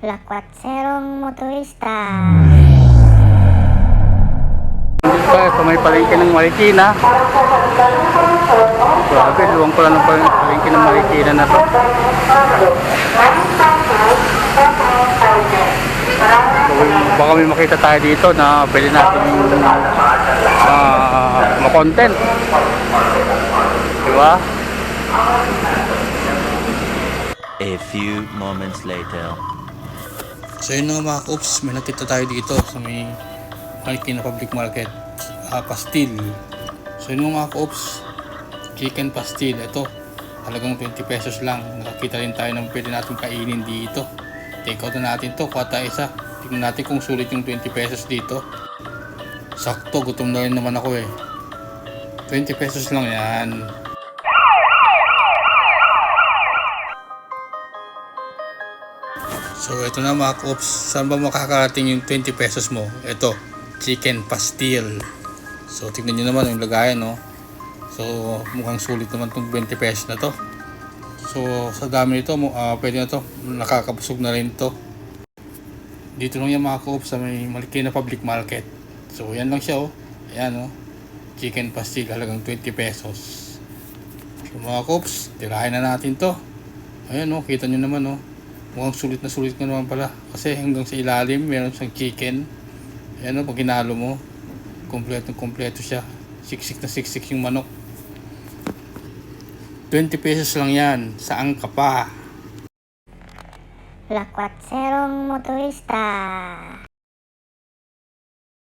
Lakwatserong motorista. Tayo sa may palengke ng Marikina. Grabe, luwang pala ng pal- palengke ng Marikina na to. Baka may makita tayo dito na pwede natin uh, makontent. Diba? A few moments later. So yun nga mga koops, may nakita tayo dito sa may Marikina Public Market. Ah, pastil. So yun nga mga koops, chicken pastil. Ito, halagang 20 pesos lang. Nakakita rin tayo ng pwede natin kainin dito. Take out na natin to, kuha isa. Tingnan natin kung sulit yung 20 pesos dito. Sakto, gutom na rin naman ako eh. 20 pesos lang yan. So ito na mga koops, saan ba makakarating yung 20 pesos mo? Ito, chicken pastil. So tignan nyo naman yung lagayan no. So mukhang sulit naman tong 20 pesos na to. So sa dami nito, ah, pwede na to, nakakabusog na rin to. Dito lang yung mga koops sa may Marikina Public Market. So yan lang siya oh. Ayan oh. Chicken pastil halagang 20 pesos. So mga koops, tirahin na natin to. Ayan oh, kita nyo naman oh. Mukhang sulit na sulit ka naman pala. Kasi hanggang sa ilalim, meron siyang chicken. Ayan o, pag ginalo mo, kompleto kompleto siya. Siksik na siksik yung manok. 20 pesos lang yan. Saan ka pa? Lakwatserong motorista.